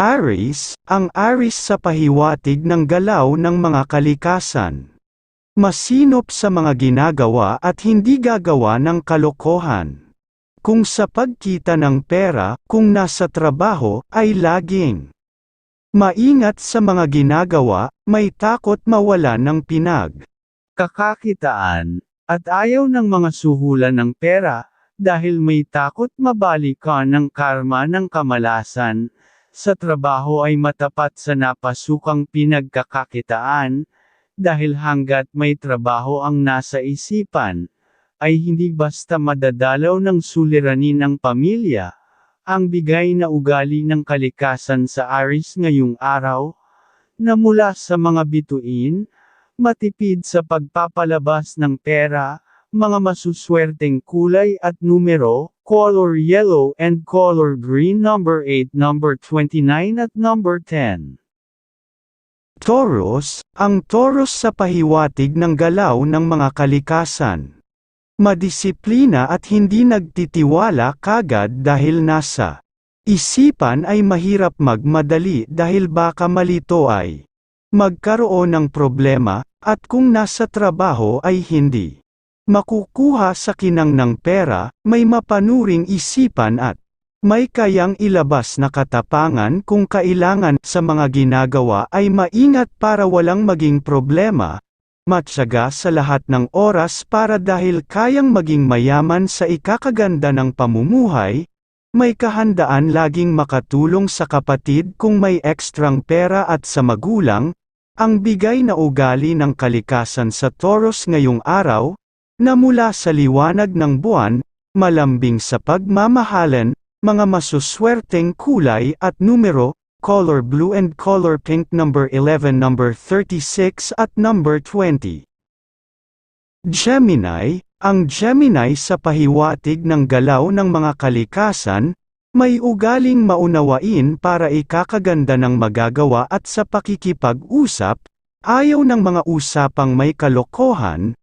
Aries, ang Aries sa pahiwatig ng galaw ng mga kalikasan. Masinop sa mga ginagawa at hindi gagawa ng kalokohan. Kung sa pagkita ng pera, kung nasa trabaho, ay laging maingat sa mga ginagawa, may takot mawala ng pinag. kakakitaan, at ayaw ng mga suhulan ng pera, dahil may takot mabali ka ng karma ng kamalasan, sa trabaho ay matapat sa napasukang pinagkakakitaan, dahil hanggat may trabaho ang nasa isipan, ay hindi basta madadalaw ng suliranin ng pamilya, ang bigay na ugali ng kalikasan sa Aris ngayong araw, na mula sa mga bituin, matipid sa pagpapalabas ng pera, mga masuswerteng kulay at numero, color yellow and color green number 8, number 29 at number 10. Taurus, ang Taurus sa pahiwatig ng galaw ng mga kalikasan. Madisiplina at hindi nagtitiwala kagad dahil nasa isipan ay mahirap magmadali dahil baka malito ay magkaroon ng problema, at kung nasa trabaho ay hindi makukuha sa kinang ng pera, may mapanuring isipan at may kayang ilabas na katapangan kung kailangan sa mga ginagawa ay maingat para walang maging problema, matyaga sa lahat ng oras para dahil kayang maging mayaman sa ikakaganda ng pamumuhay, may kahandaan laging makatulong sa kapatid kung may ekstrang pera at sa magulang, ang bigay na ugali ng kalikasan sa Taurus ngayong araw, na mula sa liwanag ng buwan, malambing sa pagmamahalan, mga masuswerteng kulay at numero, color blue and color pink number 11 number 36 at number 20. Gemini, ang Gemini sa pahiwatig ng galaw ng mga kalikasan, may ugaling maunawain para ikakaganda ng magagawa at sa pakikipag-usap, ayaw ng mga usapang may kalokohan,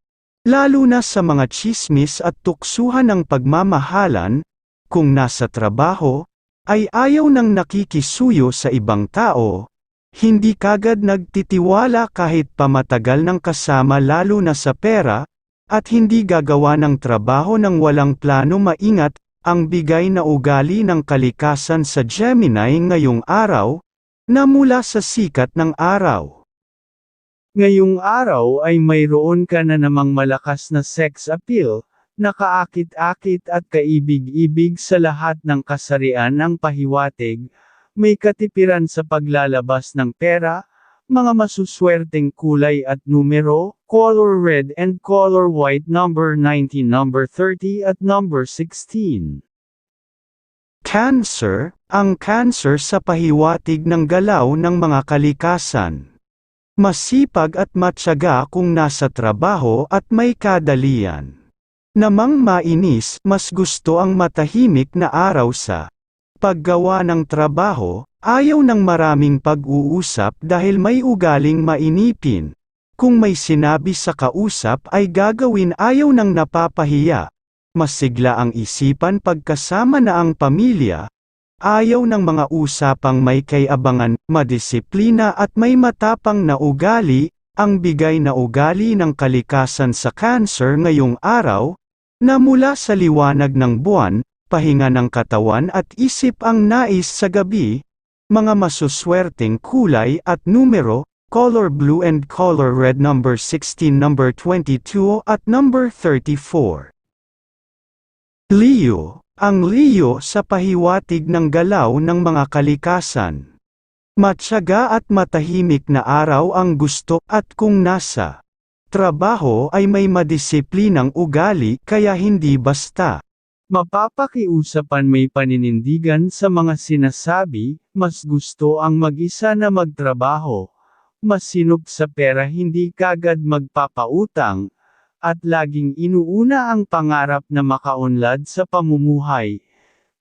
Lalo na sa mga chismis at tuksuhan ng pagmamahalan, kung nasa trabaho, ay ayaw ng nakikisuyo sa ibang tao, hindi kagad nagtitiwala kahit pamatagal ng kasama lalo na sa pera, at hindi gagawa ng trabaho ng walang plano maingat, ang bigay na ugali ng kalikasan sa Gemini ngayong araw, na mula sa sikat ng araw. Ngayong araw ay mayroon ka na namang malakas na sex appeal, nakaakit-akit at kaibig-ibig sa lahat ng kasarian ng pahiwatig, may katipiran sa paglalabas ng pera, mga masuswerteng kulay at numero, color red and color white number 19 number 30 at number 16. Cancer, ang cancer sa pahiwatig ng galaw ng mga kalikasan. Masipag at matyaga kung nasa trabaho at may kadalian. Namang mainis, mas gusto ang matahimik na araw sa paggawa ng trabaho, ayaw ng maraming pag-uusap dahil may ugaling mainipin. Kung may sinabi sa kausap ay gagawin ayaw ng napapahiya. Masigla ang isipan pagkasama na ang pamilya, Ayaw ng mga usapang may kayabangan, madisiplina at may matapang na ugali, ang bigay na ugali ng kalikasan sa cancer ngayong araw, na mula sa liwanag ng buwan, pahinga ng katawan at isip ang nais sa gabi, mga masuswerteng kulay at numero, color blue and color red number 16 number 22 at number 34. Leo ang Leo sa pahiwatig ng galaw ng mga kalikasan. Matyaga at matahimik na araw ang gusto at kung nasa trabaho ay may madisiplinang ugali kaya hindi basta. Mapapakiusapan may paninindigan sa mga sinasabi, mas gusto ang mag-isa na magtrabaho. Masinop sa pera hindi kagad magpapautang, at laging inuuna ang pangarap na makaunlad sa pamumuhay.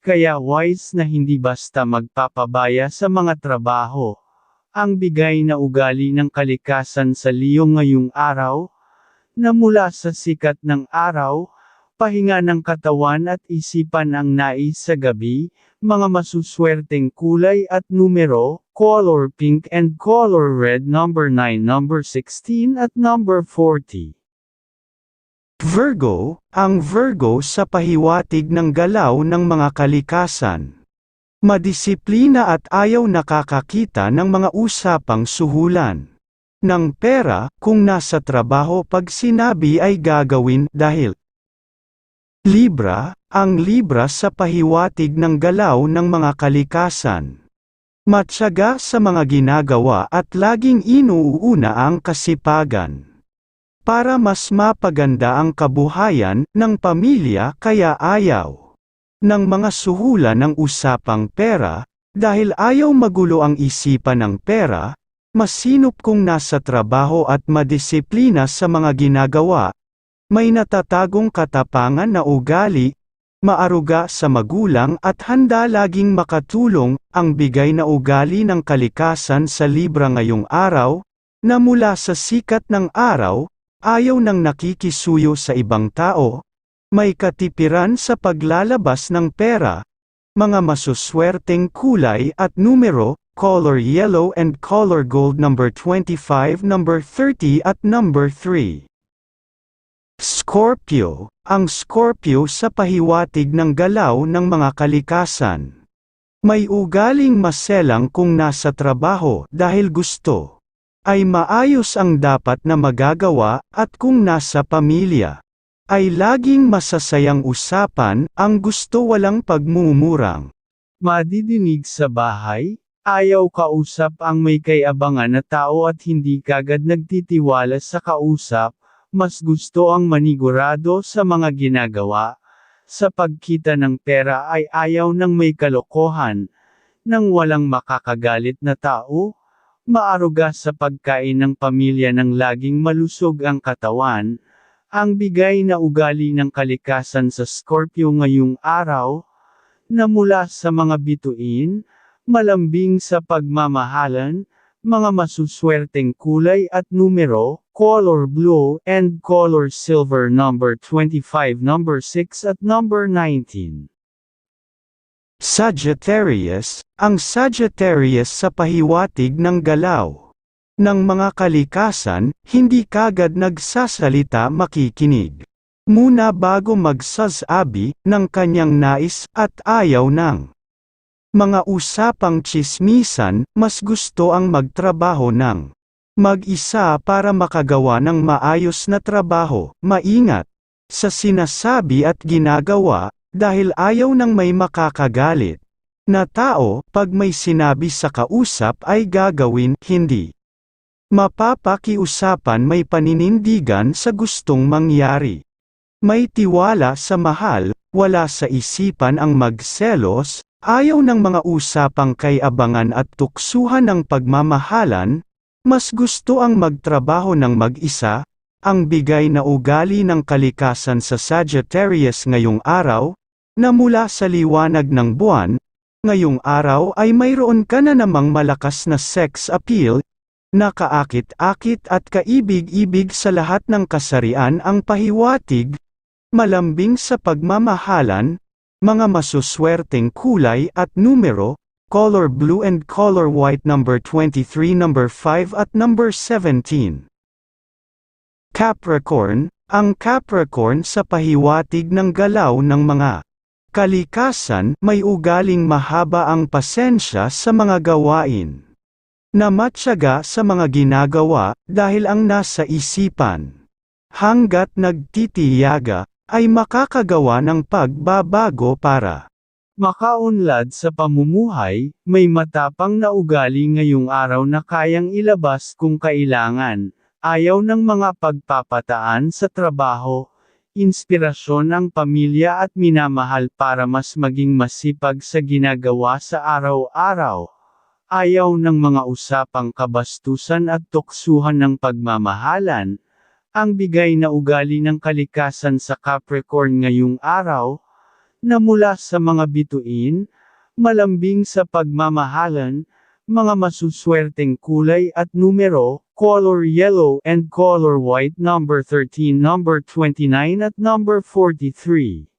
Kaya wise na hindi basta magpapabaya sa mga trabaho. Ang bigay na ugali ng kalikasan sa Leo ngayong araw, na mula sa sikat ng araw, pahinga ng katawan at isipan ang nais sa gabi, mga masuswerteng kulay at numero, color pink and color red number 9 number 16 at number 40. Virgo, ang Virgo sa pahiwatig ng galaw ng mga kalikasan. Madisiplina at ayaw nakakakita ng mga usapang suhulan. Ng pera, kung nasa trabaho pag sinabi ay gagawin dahil. Libra, ang Libra sa pahiwatig ng galaw ng mga kalikasan. Matyaga sa mga ginagawa at laging inuuna ang kasipagan. Para mas mapaganda ang kabuhayan ng pamilya kaya ayaw ng mga suhulan ng usapang pera, dahil ayaw magulo ang isipan ng pera, masinop kung nasa trabaho at madisiplina sa mga ginagawa, may natatagong katapangan na ugali, maaruga sa magulang at handa laging makatulong, ang bigay na ugali ng kalikasan sa Libra ngayong araw, na mula sa sikat ng araw, ayaw nang nakikisuyo sa ibang tao, may katipiran sa paglalabas ng pera, mga masuswerteng kulay at numero, color yellow and color gold number 25, number 30 at number 3. Scorpio, ang Scorpio sa pahiwatig ng galaw ng mga kalikasan. May ugaling maselang kung nasa trabaho dahil gusto. Ay maayos ang dapat na magagawa at kung nasa pamilya. Ay laging masasayang usapan, ang gusto walang pagmumurang. Madidinig sa bahay, ayaw kausap ang may kayabangan na tao at hindi kagad nagtitiwala sa kausap, mas gusto ang manigurado sa mga ginagawa. Sa pagkita ng pera ay ayaw ng may kalokohan, nang walang makakagalit na tao, maaruga sa pagkain ng pamilya ng laging malusog ang katawan, ang bigay na ugali ng kalikasan sa Scorpio ngayong araw, na mula sa mga bituin, malambing sa pagmamahalan, mga masuswerteng kulay at numero, color blue and color silver number 25 number 6 at number 19. Sagittarius, ang Sagittarius sa pahiwatig ng galaw ng mga kalikasan, hindi kagad nagsasalita makikinig. Muna bago magsasabi ng kanyang nais at ayaw ng mga usapang chismisan, mas gusto ang magtrabaho ng mag-isa para makagawa ng maayos na trabaho, maingat sa sinasabi at ginagawa, dahil ayaw ng may makakagalit na tao, pag may sinabi sa kausap ay gagawin, hindi. Mapapakiusapan may paninindigan sa gustong mangyari. May tiwala sa mahal, wala sa isipan ang magselos, ayaw ng mga usapang kay abangan at tuksuhan ng pagmamahalan, mas gusto ang magtrabaho ng mag-isa, ang bigay na ugali ng kalikasan sa Sagittarius ngayong araw, na mula sa liwanag ng buwan, ngayong araw ay mayroon ka na namang malakas na sex appeal, nakaakit-akit at kaibig-ibig sa lahat ng kasarian ang pahiwatig, malambing sa pagmamahalan, mga masuswerteng kulay at numero, color blue and color white number 23 number 5 at number 17. Capricorn, ang Capricorn sa pahiwatig ng galaw ng mga kalikasan, may ugaling mahaba ang pasensya sa mga gawain. Na matyaga sa mga ginagawa, dahil ang nasa isipan. Hanggat nagtitiyaga, ay makakagawa ng pagbabago para Makaunlad sa pamumuhay, may matapang na ugali ngayong araw na kayang ilabas kung kailangan, ayaw ng mga pagpapataan sa trabaho, inspirasyon ang pamilya at minamahal para mas maging masipag sa ginagawa sa araw-araw. Ayaw ng mga usapang kabastusan at tuksuhan ng pagmamahalan. Ang bigay na ugali ng kalikasan sa Capricorn ngayong araw, na mula sa mga bituin, malambing sa pagmamahalan, mga masuswerteng kulay at numero, color yellow and color white number 13, number 29 at number 43.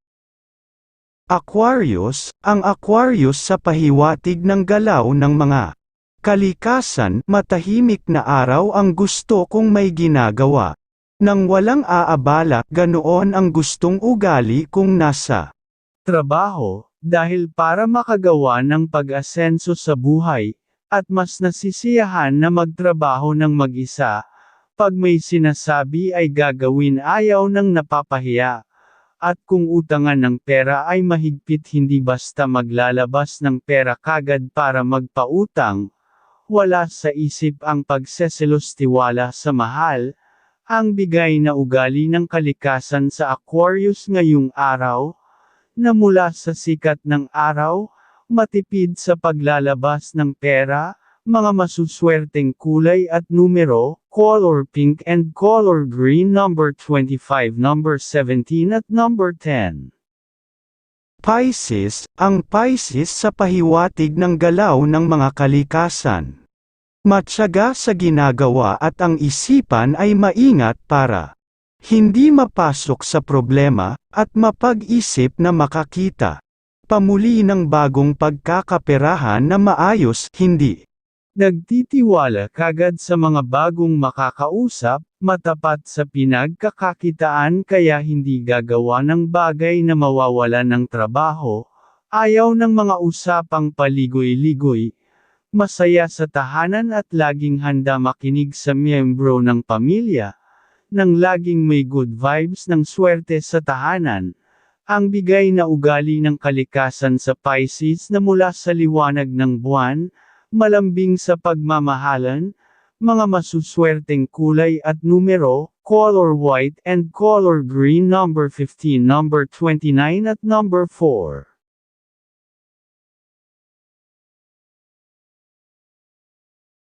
Aquarius, ang Aquarius sa pahiwatig ng galaw ng mga kalikasan, matahimik na araw ang gusto kong may ginagawa. Nang walang aabala, ganoon ang gustong ugali kung nasa Trabaho, dahil para makagawa ng pag-asenso sa buhay, at mas nasisiyahan na magtrabaho ng mag-isa, pag may sinasabi ay gagawin ayaw ng napapahiya. At kung utangan ng pera ay mahigpit hindi basta maglalabas ng pera kagad para magpautang, wala sa isip ang pagseselos tiwala sa mahal, ang bigay na ugali ng kalikasan sa Aquarius ngayong araw, na mula sa sikat ng araw, matipid sa paglalabas ng pera, mga masuswerteng kulay at numero, color pink and color green number 25, number 17 at number 10. Pisces, ang Pisces sa pahiwatig ng galaw ng mga kalikasan. Matyaga sa ginagawa at ang isipan ay maingat para hindi mapasok sa problema, at mapag-isip na makakita. Pamuli ng bagong pagkakaperahan na maayos, hindi. Nagtitiwala kagad sa mga bagong makakausap, matapat sa pinagkakakitaan kaya hindi gagawa ng bagay na mawawala ng trabaho, ayaw ng mga usapang paligoy-ligoy, masaya sa tahanan at laging handa makinig sa miyembro ng pamilya, nang laging may good vibes ng swerte sa tahanan, ang bigay na ugali ng kalikasan sa Pisces na mula sa liwanag ng buwan, malambing sa pagmamahalan, mga masuswerteng kulay at numero, color white and color green number 15, number 29 at number 4.